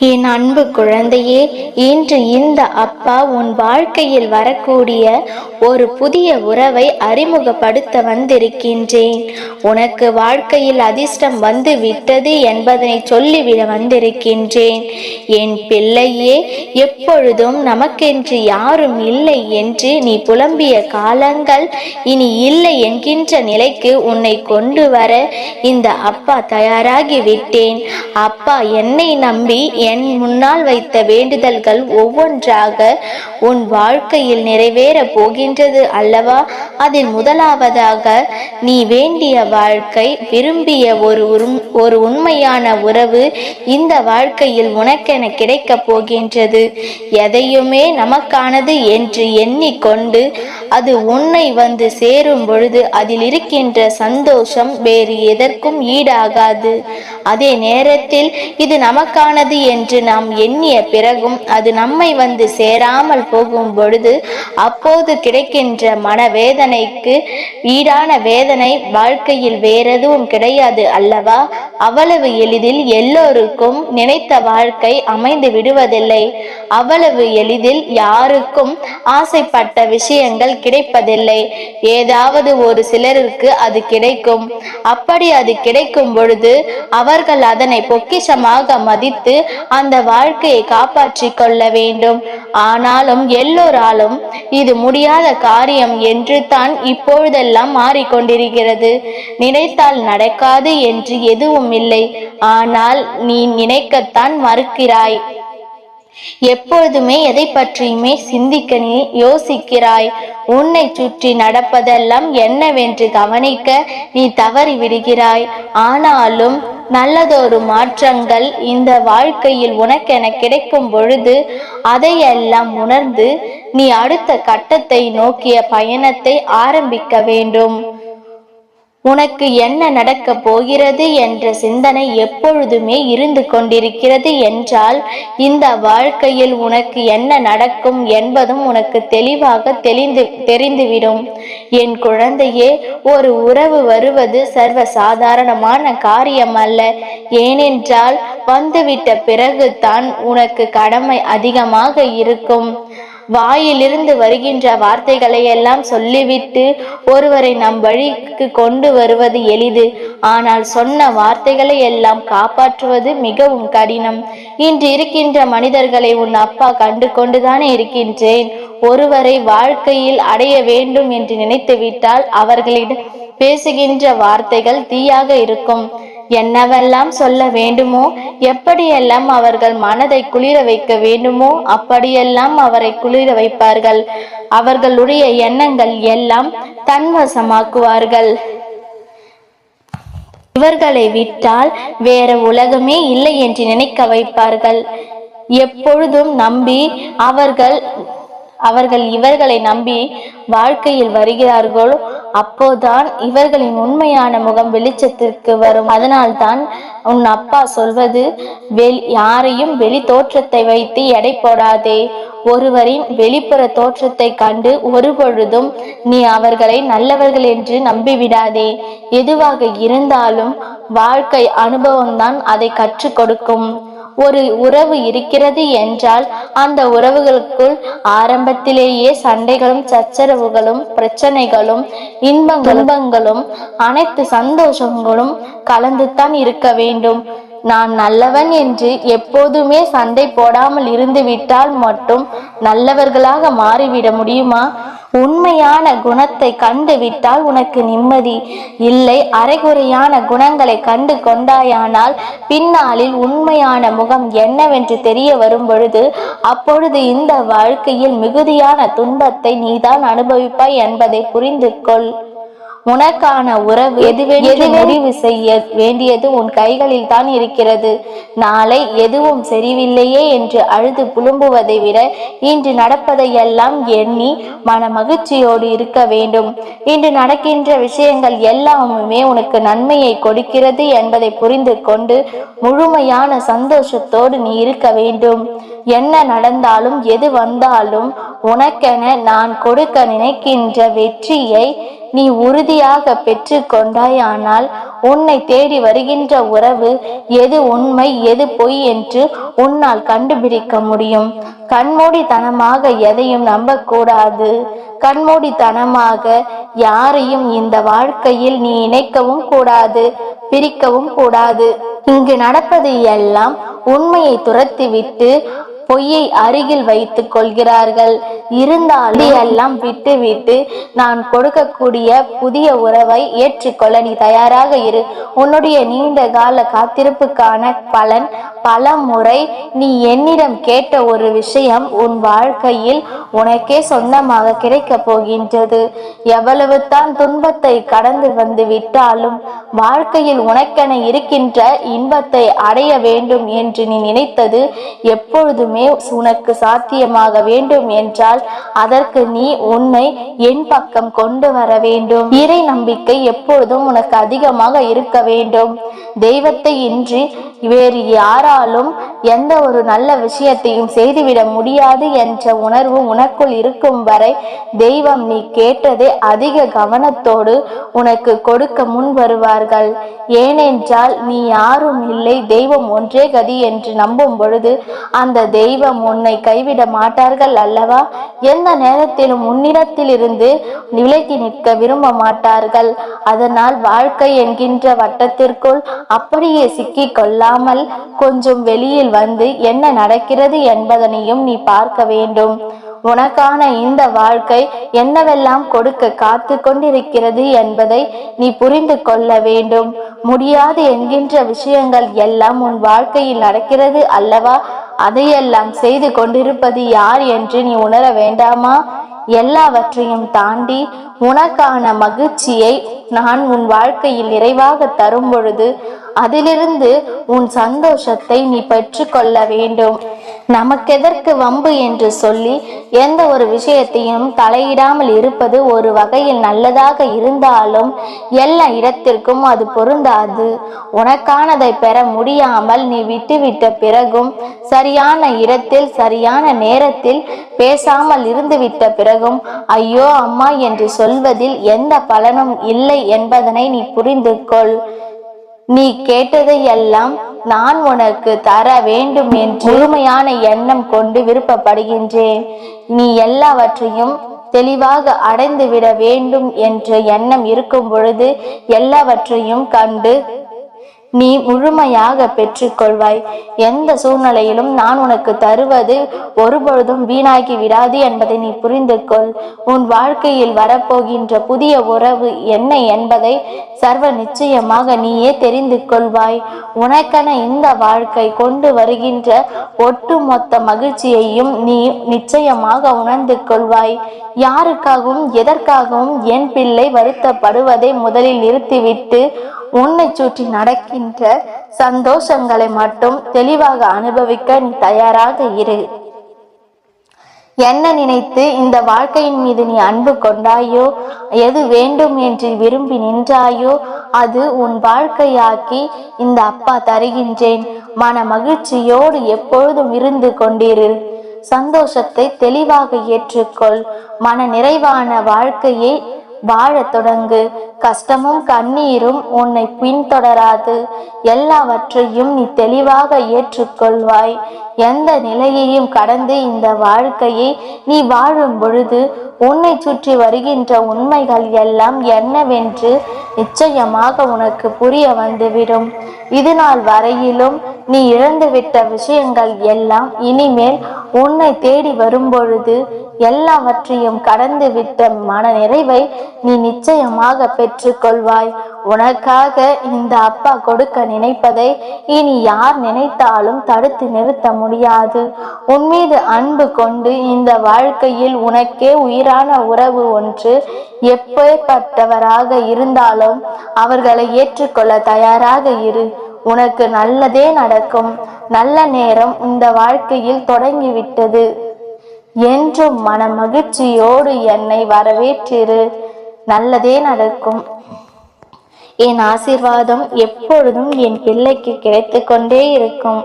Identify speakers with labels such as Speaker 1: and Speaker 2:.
Speaker 1: என் அன்பு குழந்தையே இன்று இந்த அப்பா உன் வாழ்க்கையில் வரக்கூடிய ஒரு புதிய உறவை அறிமுகப்படுத்த வந்திருக்கின்றேன். உனக்கு வாழ்க்கையில் அதிர்ஷ்டம் வந்து விட்டது என்பதனை சொல்லிவிட வந்திருக்கின்றேன். என் பிள்ளையே எப்பொழுதும் நமக்கென்று யாரும் இல்லை என்று நீ புலம்பிய காலங்கள் இனி இல்லை என்கின்ற நிலைக்கு உன்னை கொண்டு வர இந்த அப்பா தயாராகி விட்டேன் அப்பா என்னை நம்பி என் முன்னால் வைத்த வேண்டுதல்கள் ஒவ்வொன்றாக உன் வாழ்க்கையில் நிறைவேற போகின்றது அல்லவா? அதில் முதலாவதாக நீ வேண்டிய வாழ்க்கை விரும்பிய ஒரு உரும்- ஒரு உண்மையான உறவு இந்த வாழ்க்கையில் உனக்கென கிடைக்கப் போகின்றது. எதையுமே நமக்கானது என்று எண்ணிக்கொண்டு அது உன்னை வந்து சேரும் பொழுது அதில் இருக்கின்ற சந்தோஷம் வேறு எதற்கும் ஈடாகாது. அதே நேரத்தில் இது நமக்கானது என்று நாம் எண்ணிய பிறகும் அது நம்மை வந்து சேராமல் போகும் பொழுது அப்போது கிடைக்கின்ற மனவேதனைக்கு ஈடான வேதனை வாழ்க்கையில் வேறெதுவும் கிடையாது அல்லவா? அவ்வளவு எளிதில் எல்லோருக்கும் நினைத்த வாழ்க்கை அமைந்து விடுவதில்லை. அவ்வளவு எளிதில் யாருக்கும் ஆசைப்பட்ட விஷயங்கள் கிடைப்பதில்லை. ஏதாவது ஒரு சிலருக்கு அது கிடைக்கும். அப்படி அது கிடைக்கும் பொழுது அவர்கள் அதனை பொக்கிஷமாக மதித்து அந்த வாழ்க்கையை காப்பாற்றிக் கொள்ள வேண்டும். ஆனாலும் எல்லோராலும் இது முடியாத காரியம் என்று தான் இப்பொழுதெல்லாம் மாறிக்கொண்டிருக்கிறது. நினைத்தால் நடக்காது என்று எதுவும் இல்லை. ஆனால் நீ நினைக்கத்தான் மறுக்கிறாய். எப்பொழுதுமே எதை பற்றியுமே சிந்திக்க நீ யோசிக்கிறாய். உன்னை சுற்றி நடப்பதெல்லாம் என்னவென்று கவனிக்க நீ தவறி விடுகிறாய். ஆனாலும் நல்லதொரு மாற்றங்கள் இந்த வாழ்க்கையில் உனக்கென கிடைக்கும் பொழுது அதையெல்லாம் உணர்ந்து நீ அடுத்த கட்டத்தை நோக்கிய பயணத்தை ஆரம்பிக்க வேண்டும். உனக்கு என்ன நடக்கப் போகிறது என்ற சிந்தனை எப்பொழுதுமே இருந்து கொண்டிருக்கிறது என்றால் இந்த வாழ்க்கையில் உனக்கு என்ன நடக்கும் என்பதும் உனக்கு தெளிவாக தெளிந்து தெரிந்துவிடும். என் குழந்தையே ஒரு உறவு வருவது சர்வ சாதாரணமான காரியம் அல்ல ஏனென்றால் வந்துவிட்ட பிறகுதான் உனக்கு கடமை அதிகமாக இருக்கும். வாயிலிருந்து வருகின்ற வார்த்தைகளை எல்லாம் சொல்லிவிட்டு ஒருவரை நம் வழிக்கு கொண்டு வருவது எளிது. ஆனால் சொன்ன வார்த்தைகளை எல்லாம் காப்பாற்றுவது மிகவும் கடினம். இன்று இருக்கின்ற மனிதர்களை உன் அப்பா கண்டு கொண்டுதானே இருக்கின்றேன். ஒருவரை வாழ்க்கையில் அடைய வேண்டும் என்று நினைத்துவிட்டால் அவர்களிடம் பேசுகின்ற வார்த்தைகள் தீயாக இருக்கும். என்னவெல்லாம் சொல்ல வேண்டுமோ எப்படியெல்லாம் அவர்கள் மனதை குளிர வைக்க வேண்டுமோ அப்படியெல்லாம் அவரை குளிர வைப்பார்கள். அவர்களுடைய எண்ணங்கள் எல்லாம் தன்வசமாக்குவார்கள். இவர்களை விட்டால் வேற உலகமே இல்லை என்று நினைக்க வைப்பார்கள். எப்பொழுதும் நம்பி அவர்கள் அவர்கள் இவர்களை நம்பி வாழ்க்கையில் வருகிறார்களோ அப்போதான் இவர்களின் உண்மையான முகம் வெளிச்சத்திற்கு வரும். அதனால்தான் உன் அப்பா சொல்வது வெளி யாரையும் வெளி தோற்றத்தை வைத்து எடை போடாதே. ஒருவரின் வெளிப்புற தோற்றத்தை கண்டு ஒருபொழுதும் நீ அவர்களை நல்லவர்கள் என்று நம்பிவிடாதே. எதுவாக இருந்தாலும் வாழ்க்கை அனுபவம்தான் அதை கற்றுக் கொடுக்கும். ஒரு உறவு இருக்கிறது என்றால் அந்த உறவுகளுக்குள் ஆரம்பத்திலேயே சண்டைகளும் சச்சரவுகளும் பிரச்சனைகளும் இன்ப துன்பங்களும் அனைத்து சந்தோஷங்களும் கலந்துதான் இருக்க வேண்டும். நான் நல்லவன் என்று எப்போதுமே சண்டை போடாமல் இருந்து விட்டால் மட்டும் நல்லவர்களாக மாறிவிட முடியுமா? உண்மையான குணத்தை கண்டு விட்டால் உனக்கு நிம்மதி இல்லை. அரைகுறையான குணங்களை கண்டு கொண்டாயானால் பின்னாளில் உண்மையான முகம் என்னவென்று தெரிய வரும் பொழுது அப்பொழுது இந்த வாழ்க்கையில் மிகுதியான துன்பத்தை நீதான் அனுபவிப்பாய் என்பதை புரிந்து கொள் உனக்கான உறவு எதுவென்று முடிவு செய்ய வேண்டியது உன் கைகளில் தான் இருக்கிறது. நாளை எதுவும் சரிவில்லையே என்று அழுது புலம்புவதை விட இன்று நடப்பதையெல்லாம் எண்ணி மன மகிழ்ச்சியோடு இருக்க வேண்டும். இன்று நடக்கின்ற விஷயங்கள் எல்லாமுமே உனக்கு நன்மையை கொடுக்கிறது என்பதை புரிந்து கொண்டு முழுமையான சந்தோஷத்தோடு நீ இருக்க வேண்டும். என்ன நடந்தாலும் எது வந்தாலும் உனக்கென நான் கொடுக்க நினைக்கின்ற வெற்றியை நீ உறுதியாக பெற்று கொண்டாயானால் உன்னை தேடி வருகின்ற உறவு எது உண்மை எது பொய் என்று உன்னால் கண்டுபிடிக்க முடியும். கண்மூடித்தனமாக எதையும் நம்பக்கூடாது. கண்மூடித்தனமாக யாரையும் இந்த வாழ்க்கையில் நீ இணைக்கவும் கூடாது பிரிக்கவும் கூடாது. இங்கு நடப்பது எல்லாம் உண்மையை துரத்திவிட்டு பொய்யை அருகில் வைத்துக் கொள்கிறார்கள். இருந்தாலும் எல்லாம் விட்டு விட்டு நான் கொடுக்கக்கூடிய புதிய உறவை ஏற்றுக்கொள்ள நீ தயாராக இரு. உன்னுடைய நீண்ட கால காத்திருப்புக்கான பலன் பல முறை நீ என்னிடம் கேட்ட ஒரு விஷயம் உன் வாழ்க்கையில் உனக்கே சொந்தமாக கிடைக்கப் போகின்றது. எவ்வளவு தான் துன்பத்தை கடந்து வந்து விட்டாலும் வாழ்க்கையில் உனக்கென இருக்கின்ற இன்பத்தை அடைய வேண்டும் என்று நீ நினைத்தது எப்பொழுதுமே உனக்கு சாத்தியமாக வேண்டும் என்றால் அதற்கு நீ உன்னை என் பக்கம் கொண்டு வர வேண்டும். இறை நம்பிக்கை எப்பொழுதும் உனக்கு அதிகமாக இருக்க வேண்டும். தெய்வத்தை இன்றி வேறு யாராலும் எந்த ஒரு நல்ல விஷயத்தையும் செய்துவிட முடியாது என்ற உணர்வு உனக்குள் இருக்கும் வரை தெய்வம் நீ கேட்டதை அதிக கவனத்தோடு உனக்கு கொடுக்க முன் வருவார்கள். ஏனென்றால் நீ யாரும் இல்லை தெய்வம் ஒன்றே கதி என்று நம்பும் பொழுது அந்த தெய்வம் தெய்வம் உன்னை கைவிட மாட்டார்கள் அல்லவா? எந்த நேரத்திலும் உன்னிடத்தில் இருந்து விலகி நிற்க விரும்ப மாட்டார்கள். அதனால் வாழ்க்கை என்கின்ற வட்டத்திற்குள் அப்படியே சிக்கி கொள்ளாமல் கொஞ்சம் வெளியில் வந்து என்ன நடக்கிறது என்பதனையும் நீ பார்க்க வேண்டும். உனக்கான இந்த வாழ்க்கை என்னவெல்லாம் கொடுக்க காத்து கொண்டிருக்கிறது என்பதை நீ புரிந்து கொள்ள வேண்டும். முடியாது என்கின்ற விஷயங்கள் எல்லாம் உன் வாழ்க்கையில் நடக்கிறது அல்லவா? அதையெல்லாம் செய்து கொண்டிருப்பது யார் என்று நீ உணர வேண்டாமா? எல்லாவற்றையும் தாண்டி உனக்கான மகிழ்ச்சியை நான் உன் வாழ்க்கையில் நிறைவாக தரும் பொழுது அதிலிருந்து உன் சந்தோஷத்தை நீ பெற்றுக்கொள்ள வேண்டும். நமக்கெதற்கு வம்பு என்று சொல்லி எந்த ஒரு விஷயத்தையும் தலையிடாமல் இருப்பது ஒரு வகையில் நல்லதாக இருந்தாலும் எல்லா இடத்திற்கும் அது பொருந்தாது. உனக்கானதை பெற முடியாமல் நீ விட்டுவிட்ட பிறகும் சரியான இடத்தில் சரியான நேரத்தில் பேசாமல் இருந்துவிட்ட பிறகும் ஐயோ அம்மா என்று சொல்வதில் எந்த பலனும் இல்லை என்பதனை நீ புரிந்து கொள் நீ கேட்டதை எல்லாம் நான் உனக்கு தர வேண்டும் என்று முழுமையான எண்ணம் கொண்டு விருப்பப்படுகின்றேன். நீ எல்லாவற்றையும் தெளிவாக அடைந்து விட வேண்டும் என்ற எண்ணம் இருக்கும் பொழுது எல்லாவற்றையும் கண்டு நீ முழுமையாக பெற்றுக்கொள்வாய். எந்த சூழ்நிலையிலும் நான் உனக்கு தருவது ஒருபொழுதும் வீணாகி விடாது என்பதை நீ புரிந்து கொள் உன் வாழ்க்கையில் வரப்போகின்ற புதிய உறவு என்ன என்பதை சர்வ நிச்சயமாக நீயே தெரிந்து கொள்வாய் உனக்கென இந்த வாழ்க்கை கொண்டு வருகின்ற ஒட்டுமொத்த மகிழ்ச்சியையும் நீ நிச்சயமாக உணர்ந்து கொள்வாய் யாருக்காகவும் எதற்காகவும் என் பிள்ளை வருத்தப்படுவதை முதலில் நிறுத்திவிட்டு உன்னை சுற்றி நடக்கின்ற சந்தோஷங்களை மட்டும் தெளிவாக அனுபவிக்க நீ தயாராக இரு. என்ன நினைத்து இந்த வாழ்க்கையின் மீது நீ அன்பு கொண்டாயோ? எது வேண்டும் என்று விரும்பி நின்றாயோ? அது உன் வாழ்க்கையாக்கி இந்த அப்பா தருகின்றேன். மன மகிழ்ச்சியோடு எப்பொழுதும் இருந்து கொண்டிரு. சந்தோஷத்தை தெளிவாக ஏற்றுக்கொள். மன நிறைவான வாழ்க்கையை வாழத் தொடங்கு. கஷ்டமும் கண்ணீரும் உன்னை பின்தொடராது. எல்லாவற்றையும் நீ தெளிவாக ஏற்றுக்கொள்வாய். எந்த நிலையையும் கடந்து இந்த வாழ்க்கையை நீ வாழும் பொழுது உன்னை சுற்றி வருகின்ற உண்மைகள் எல்லாம் என்னவென்று நிச்சயமாக உனக்கு புரிய வந்துவிடும். இதுநாள் வரையிலும் நீ இழந்துவிட்ட விஷயங்கள் எல்லாம் இனிமேல் உன்னை தேடி வரும்பொழுது எல்லாவற்றையும் கடந்து விட்ட மன நிறைவை நீ நிச்சயமாக பெற்றுக்கொள்வாய். உனக்காக இந்த அப்பா கொடுக்க நினைப்பதை இனி யார் நினைத்தாலும் தடுத்து நிறுத்த முடியாது. உன்மீது அன்பு கொண்டு இந்த வாழ்க்கையில் உனக்கே உயிரான உறவு ஒன்று எப்பேற்பட்டவராக இருந்தாலும் அவர்களை ஏற்றுக்கொள்ள தயாராக இரு. உனக்கு நல்லதே நடக்கும். நல்ல நேரம் இந்த வாழ்க்கையில் தொடங்கிவிட்டது. என்றும் மன மகிழ்ச்சியோடு என்னை வரவேற்றிரு. நல்லதே நடக்கும். என் ஆசீர்வாதம் எப்பொழுதும் என் பிள்ளைக்கு கிடைத்து கொண்டே இருக்கும்.